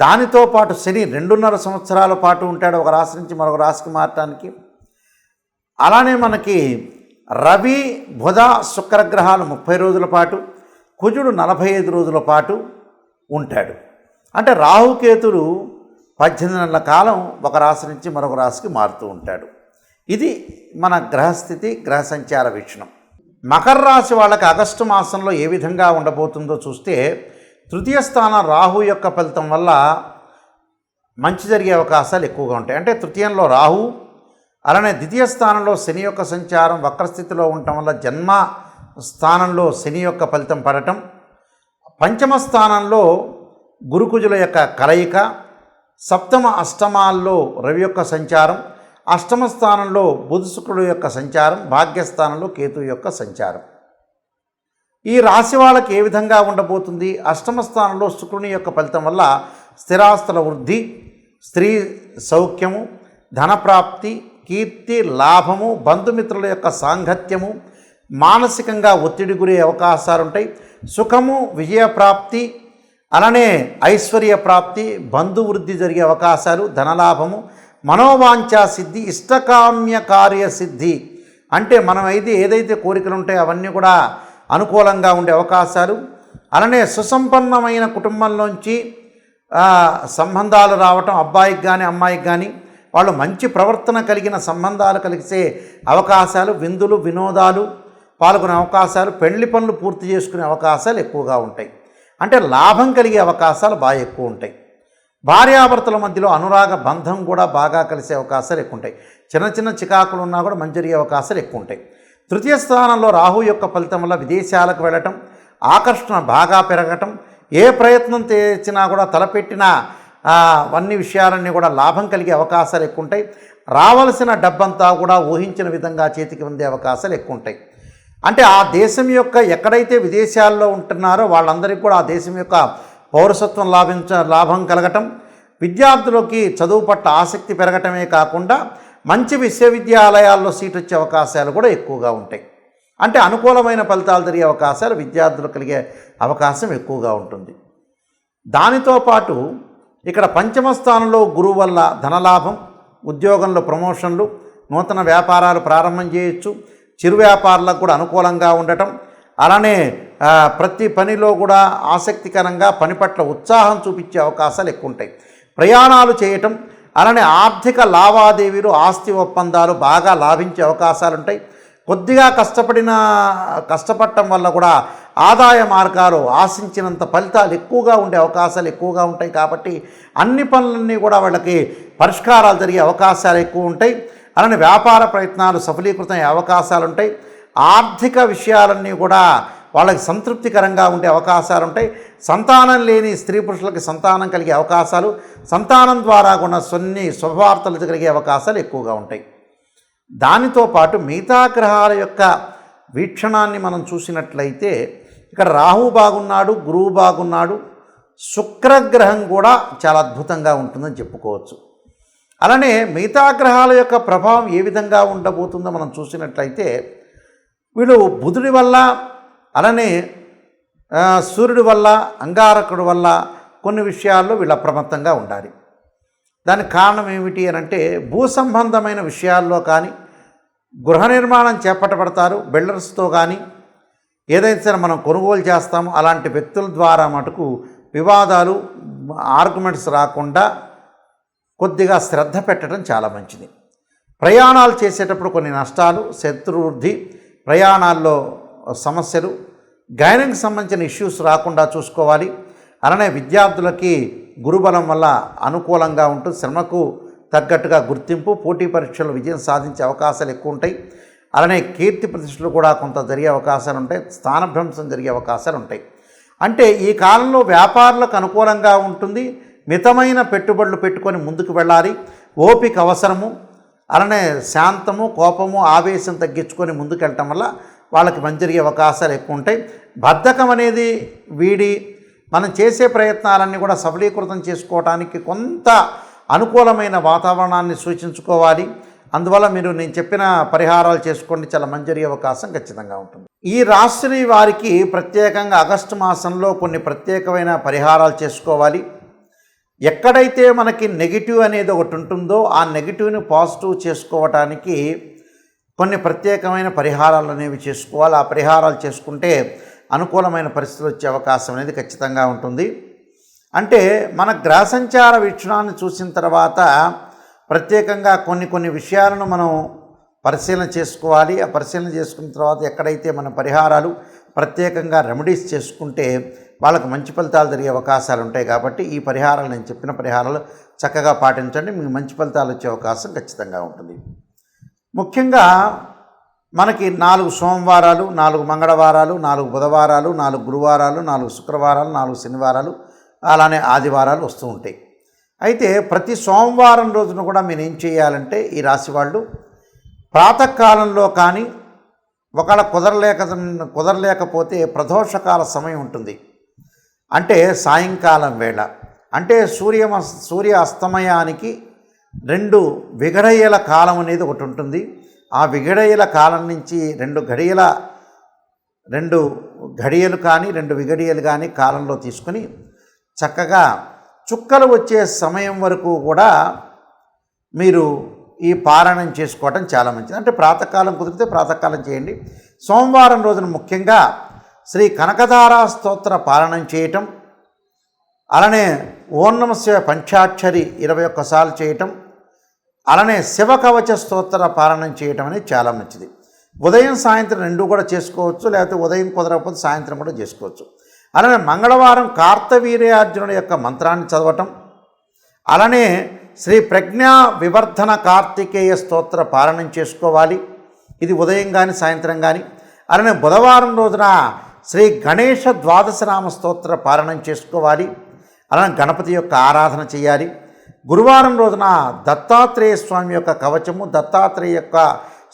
దానితో పాటు శని రెండున్నర సంవత్సరాల పాటు ఉంటాడు ఒక రాశి నుంచి మరొక రాశికి మారటానికి. అలానే మనకి రవి బుధ శుక్రగ్రహాలు ముప్పై రోజుల పాటు కుజుడు నలభై ఐదు రోజుల పాటు ఉంటాడు. అంటే రాహుకేతుడు పద్దెనిమిది నెలల కాలం ఒక రాశి నుంచి మరొక రాశికి మారుతూ ఉంటాడు. ఇది మన గ్రహస్థితి గ్రహ సంచార వీక్షణం. మకర రాశి వాళ్ళకి ఆగస్టు మాసంలో ఏ విధంగా ఉండబోతుందో చూస్తే తృతీయ స్థానం రాహు యొక్క ఫలితం వల్ల మంచి జరిగే అవకాశాలు ఎక్కువగా ఉంటాయి. అంటే తృతీయంలో రాహు అలానే ద్వితీయ స్థానంలో శని యొక్క సంచారం వక్రస్థితిలో ఉండటం వల్ల జన్మ స్థానంలో శని యొక్క ఫలితం పడటం. పంచమ స్థానంలో గురుకుజుల యొక్క కలయిక సప్తమ అష్టమాల్లో రవి యొక్క సంచారం అష్టమ స్థానంలో బుధ శుక్రుడు యొక్క సంచారం భాగ్యస్థానంలో కేతు యొక్క సంచారం. ఈ రాశి వాళ్ళకి ఏ విధంగా ఉండబోతుంది? అష్టమ స్థానంలో శుక్రుని యొక్క ఫలితం వల్ల స్థిరాస్తుల వృద్ధి స్త్రీ సౌఖ్యము ధనప్రాప్తి కీర్తి లాభము బంధుమిత్రుల యొక్క సాంగత్యము మానసికంగా ఒత్తిడి గురే అవకాశాలు ఉంటాయి సుఖము విజయప్రాప్తి అలానే ఐశ్వర్య ప్రాప్తి బంధువృద్ధి జరిగే అవకాశాలు ధనలాభము మనోవాంఛా సిద్ధి ఇష్టకామ్య కార్య సిద్ధి. అంటే మనం అయితే ఏదైతే కోరికలు ఉంటాయో అవన్నీ కూడా అనుకూలంగా ఉండే అవకాశాలు అలానే సుసంపన్నమైన కుటుంబంలోంచి సంబంధాలు రావటం అబ్బాయికి కానీ అమ్మాయికి కానీ వాళ్ళు మంచి ప్రవర్తన కలిగిన సంబంధాలు కలిసే అవకాశాలు విందులు వినోదాలు పాల్గొనే అవకాశాలు పెళ్ళి పనులు పూర్తి చేసుకునే అవకాశాలు ఎక్కువగా ఉంటాయి. అంటే లాభం కలిగే అవకాశాలు బాగా ఎక్కువ ఉంటాయి. భార్యాభర్తల మధ్యలో అనురాగ బంధం కూడా బాగా కలిసే అవకాశాలు ఎక్కువ ఉంటాయి. చిన్న చిన్న చికాకులు ఉన్నా కూడా మంచి జరిగే అవకాశాలు ఎక్కువ ఉంటాయి. తృతీయ స్థానంలో రాహు యొక్క ఫలితం వల్ల విదేశాలకు వెళ్ళటం ఆకర్షణ బాగా పెరగటం ఏ ప్రయత్నం చేసినా కూడా తలపెట్టిన అన్ని విషయాలన్నీ కూడా లాభం కలిగే అవకాశాలు ఎక్కువ ఉంటాయి రావలసిన డబ్బంతా కూడా ఊహించిన విధంగా చేతికి ఉండే అవకాశాలు ఎక్కువ ఉంటాయి అంటే ఆ దేశం యొక్క ఎక్కడైతే విదేశాల్లో ఉంటున్నారో వాళ్ళందరికీ కూడా ఆ దేశం యొక్క పౌరసత్వం లాభించ లాభం కలగటం విద్యార్థులకి చదువు పట్ల ఆసక్తి పెరగటమే కాకుండా మంచి విశ్వవిద్యాలయాల్లో సీట్ వచ్చే అవకాశాలు కూడా ఎక్కువగా ఉంటాయి. అంటే అనుకూలమైన ఫలితాలు జరిగే అవకాశాలు విద్యార్థులు కలిగే అవకాశం ఎక్కువగా ఉంటుంది. దానితో పాటు ఇక్కడ పంచమ స్థానంలో గురువు వల్ల ధనలాభం ఉద్యోగంలో ప్రమోషన్లు నూతన వ్యాపారాలు ప్రారంభం చేయొచ్చు. చిరు వ్యాపారులకు కూడా అనుకూలంగా ఉండటం అలానే ప్రతి పనిలో కూడా ఆసక్తికరంగా పని పట్ల ఉత్సాహం చూపించే అవకాశాలు ఎక్కువ ఉంటాయి. ప్రయాణాలు చేయటం అలానే ఆర్థిక లావాదేవీలు ఆస్తి ఒప్పందాలు బాగా లాభించే అవకాశాలు ఉంటాయి కొద్దిగా కష్టపడిన కష్టపడటం వల్ల కూడా ఆదాయ మార్గాలు ఆశించినంత ఫలితాలు ఎక్కువగా ఉండే అవకాశాలు ఎక్కువగా ఉంటాయి కాబట్టి అన్ని పనులన్నీ కూడా వాళ్ళకి పరిష్కారాలు జరిగే అవకాశాలు ఎక్కువ ఉంటాయి. అలానే వ్యాపార ప్రయత్నాలు సఫలీకృతం అయ్యే అవకాశాలు ఉంటాయి ఆర్థిక విషయాలన్నీ కూడా వాళ్ళకి సంతృప్తికరంగా ఉండే అవకాశాలు ఉంటాయి సంతానం లేని స్త్రీ పురుషులకి సంతానం కలిగే అవకాశాలు సంతానం ద్వారా కూడా సొన్ని శుభవార్తలు కలిగే అవకాశాలు ఎక్కువగా ఉంటాయి. దానితో పాటు మిగతా గ్రహాల యొక్క వీక్షణాన్ని మనం చూసినట్లయితే ఇక్కడ రాహు బాగున్నాడు గురువు బాగున్నాడు శుక్రగ్రహం కూడా చాలా అద్భుతంగా ఉంటుందని చెప్పుకోవచ్చు. అలానే మిగతా గ్రహాల యొక్క ప్రభావం ఏ విధంగా ఉండబోతుందో మనం చూసినట్లయితే వీళ్ళు బుధుడి వల్ల అలానే సూర్యుడి వల్ల అంగారకుడి వల్ల కొన్ని విషయాల్లో వీళ్ళు అప్రమత్తంగా ఉండాలి. దానికి కారణం ఏమిటి అని అంటే భూ సంబంధమైన విషయాల్లో కానీ గృహ నిర్మాణం చేపట్టబడతారు బిల్డర్స్తో కానీ ఏదైతే మనం కొనుగోలు చేస్తామో అలాంటి వ్యక్తుల ద్వారా మటుకు వివాదాలు ఆర్గ్యుమెంట్స్ రాకుండా కొద్దిగా శ్రద్ధ పెట్టడం చాలా మంచిది. ప్రయాణాలు చేసేటప్పుడు కొన్ని నష్టాలు శత్రువృద్ధి ప్రయాణాల్లో సమస్యలు గైనకి సంబంధించిన ఇష్యూస్ రాకుండా చూసుకోవాలి. అలానే విద్యార్థులకి గురుబలం వల్ల అనుకూలంగా ఉంటూ శ్రమకు తగ్గట్టుగా గుర్తింపు పోటీ పరీక్షలు విజయం సాధించే అవకాశాలు ఎక్కువ ఉంటాయి. అలానే కీర్తి ప్రతిష్టలు కూడా కొంత జరిగే అవకాశాలు ఉంటాయి. స్థానభ్రంశం జరిగే అవకాశాలు ఉంటాయి. అంటే ఈ కాలంలో వ్యాపారులకు అనుకూలంగా ఉంటుంది. మితమైన పెట్టుబడులు పెట్టుకొని ముందుకు వెళ్ళాలి. ఓపిక అవసరము. అలానే శాంతము కోపము ఆవేశం తగ్గించుకొని ముందుకెళ్ళటం వల్ల వాళ్ళకి మంచి జరిగే అవకాశాలు ఎక్కువ ఉంటాయి. బద్ధకం అనేది వీడి మనం చేసే ప్రయత్నాలన్నీ కూడా సఫలీకృతం చేసుకోవడానికి కొంత అనుకూలమైన వాతావరణాన్ని సూచించుకోవాలి. అందువల్ల మీరు నేను చెప్పిన పరిహారాలు చేసుకోండి. చాలా మంచి జరిగే అవకాశం ఖచ్చితంగా ఉంటుంది. ఈ రాశి వారికి ప్రత్యేకంగా ఆగస్టు మాసంలో కొన్ని ప్రత్యేకమైన పరిహారాలు చేసుకోవాలి. ఎక్కడైతే మనకి నెగిటివ్ అనేది ఒకటి ఉంటుందో ఆ నెగిటివ్ని పాజిటివ్ చేసుకోవటానికి కొన్ని ప్రత్యేకమైన పరిహారాలు అనేవి చేసుకోవాలి. ఆ పరిహారాలు చేసుకుంటే అనుకూలమైన పరిస్థితులు వచ్చే అవకాశం అనేది ఖచ్చితంగా ఉంటుంది. అంటే మన గ్రహ సంచార వీక్షణాన్ని చూసిన తర్వాత ప్రత్యేకంగా కొన్ని కొన్ని విషయాలను మనం పరిశీలన చేసుకోవాలి. ఆ పరిశీలన చేసుకున్న తర్వాత ఎక్కడైతే మన పరిహారాలు ప్రత్యేకంగా రెమెడీస్ చేసుకుంటే వాళ్ళకు మంచి ఫలితాలు జరిగే అవకాశాలు ఉంటాయి కాబట్టి ఈ పరిహారాలు నేను చెప్పిన పరిహారాలు చక్కగా పాటించండి. మీకు మంచి ఫలితాలు వచ్చే అవకాశం ఖచ్చితంగా ఉంటుంది. ముఖ్యంగా మనకి నాలుగు సోమవారాలు నాలుగు మంగళవారాలు నాలుగు బుధవారాలు నాలుగు గురువారాలు నాలుగు శుక్రవారాలు నాలుగు శనివారాలు అలానే ఆదివారాలు వస్తూ ఉంటాయి. అయితే ప్రతి సోమవారం రోజున కూడా మీరు ఏం చేయాలంటే ఈ రాశి వాళ్ళు ప్రాతకాలంలో కానీ ఒకవేళ కుదరలేక కుదరలేకపోతే ప్రదోషకాల సమయం ఉంటుంది. అంటే సాయంకాలం వేళ. అంటే సూర్య సూర్య అస్తమయానికి రెండు విగడయ్యల కాలం అనేది ఒకటి ఉంటుంది. ఆ విగడయ్యల కాలం నుంచి రెండు గడియల రెండు గడియలు కానీ రెండు విగడియలు కానీ కాలంలో తీసుకుని చక్కగా చుక్కలు వచ్చే సమయం వరకు కూడా మీరు ఈ పారాయణం చేసుకోవటం చాలా మంచిది. అంటే ప్రాతకాలం కుదిరితే ప్రాతకాలం చేయండి. సోమవారం రోజున ముఖ్యంగా శ్రీ కనకధారా స్తోత్ర పారాయణం చేయటం అలానే ఓం పంచాక్షరి ఇరవై ఒక్కసార్లు చేయటం అలానే శివ కవచ స్తోత్ర పాలనం చేయటం అనేది చాలా మంచిది. ఉదయం సాయంత్రం రెండు కూడా చేసుకోవచ్చు లేకపోతే ఉదయం కుదరకపోతే సాయంత్రం కూడా చేసుకోవచ్చు. అలానే మంగళవారం కార్తవీర్యార్జునుడి యొక్క మంత్రాన్ని చదవటం అలానే శ్రీ ప్రజ్ఞా వివర్ధన కార్తికేయ స్తోత్ర పాలనం చేసుకోవాలి. ఇది ఉదయం కానీ సాయంత్రం కానీ అలానే బుధవారం రోజున శ్రీ గణేష ద్వాదశనామ స్తోత్ర పాలనం చేసుకోవాలి. అలానే గణపతి యొక్క ఆరాధన చేయాలి. గురువారం రోజున దత్తాత్రేయ స్వామి యొక్క కవచము దత్తాత్రేయ యొక్క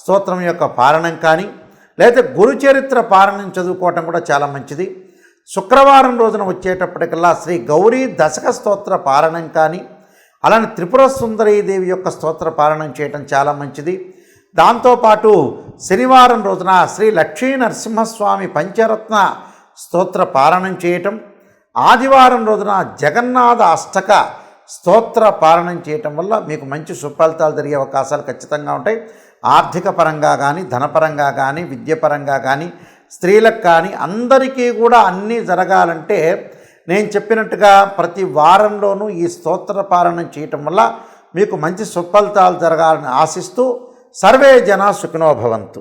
స్తోత్రం యొక్క పారణం కానీ లేదా గురుచరిత్ర పారణం చదువుకోవటం కూడా చాలా మంచిది. శుక్రవారం రోజున వచ్చేటప్పటికల్లా శ్రీ గౌరీ దశక స్తోత్ర పారణం కానీ అలానే త్రిపుర సుందరీదేవి యొక్క స్తోత్ర పారణం చేయటం చాలా మంచిది. దాంతోపాటు శనివారం రోజున శ్రీ లక్ష్మీ నరసింహస్వామి పంచరత్న స్తోత్ర పారణం చేయటం. ఆదివారం రోజున జగన్నాథ అష్టక స్తోత్ర పాలనం చేయటం వల్ల మీకు మంచి సుఫలితాలు జరిగే అవకాశాలు ఖచ్చితంగా ఉంటాయి. ఆర్థిక పరంగా కానీ ధనపరంగా కానీ విద్యపరంగా కానీ స్త్రీలకు కానీ అందరికీ కూడా అన్నీ జరగాలంటే నేను చెప్పినట్టుగా ప్రతి వారంలోనూ ఈ స్తోత్ర పాలనం చేయటం వల్ల మీకు మంచి సుఫలితాలు జరగాలని ఆశిస్తూ సర్వే జన సుఖినోభవంతు